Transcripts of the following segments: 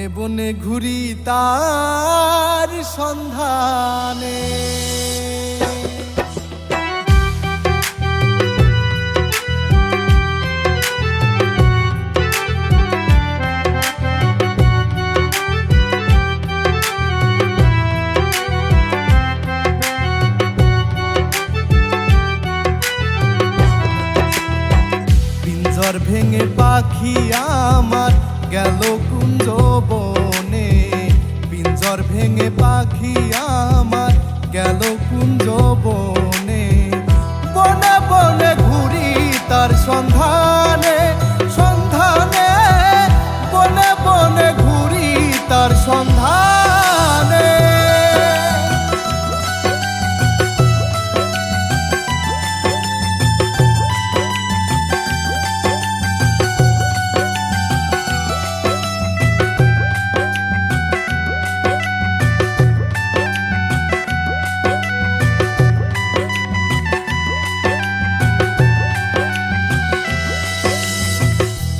বনে বনে ঘুরি তার সন্ধানে। পিঞ্জর ভেঙে পাখি আমার গেল কুঞ্জ বনে পিঞ্জর ভেঙে পাখি আমার গেল কুঞ্জ বনে বনে বনে ঘুরি তার সন্ধানে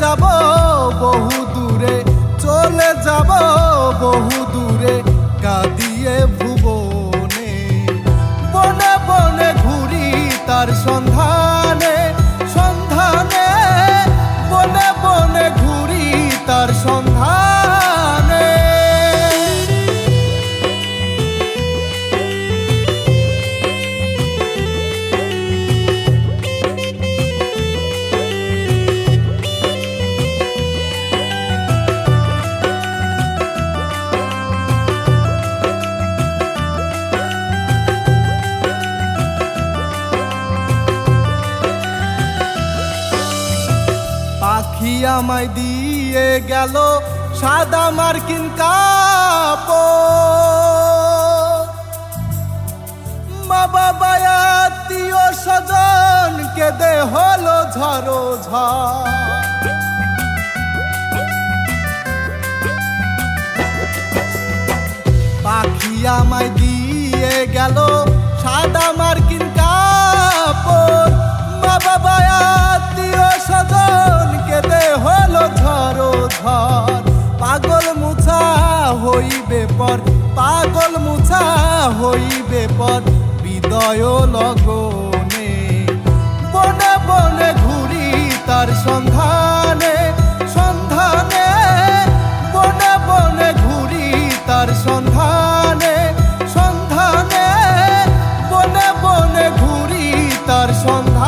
যাব বহু দূরে চলে যাব বহু দূরে কাঁদিয়ে ভুবনে। বনে বনে ঘুরি তার সন্ধানে। পাখি আমায় দিয়ে গেল সাদা মার্কিন কাপড়। মা বাবা, আত্মীয় স্বজন কেঁদে হলো ঝড়ো ঝড়। পাখি আমায় দিয়ে গেল সাদা মার্কিন পর, পাগল মুছা হইবে পর, বিদয় লগনে। বনে বনে ঘুরি তার সন্ধানে সন্ধানে। বনে বনে ঘুরি তার সন্ধানে সন্ধানে। বনে বনে ঘুরি তার সন্ধানে।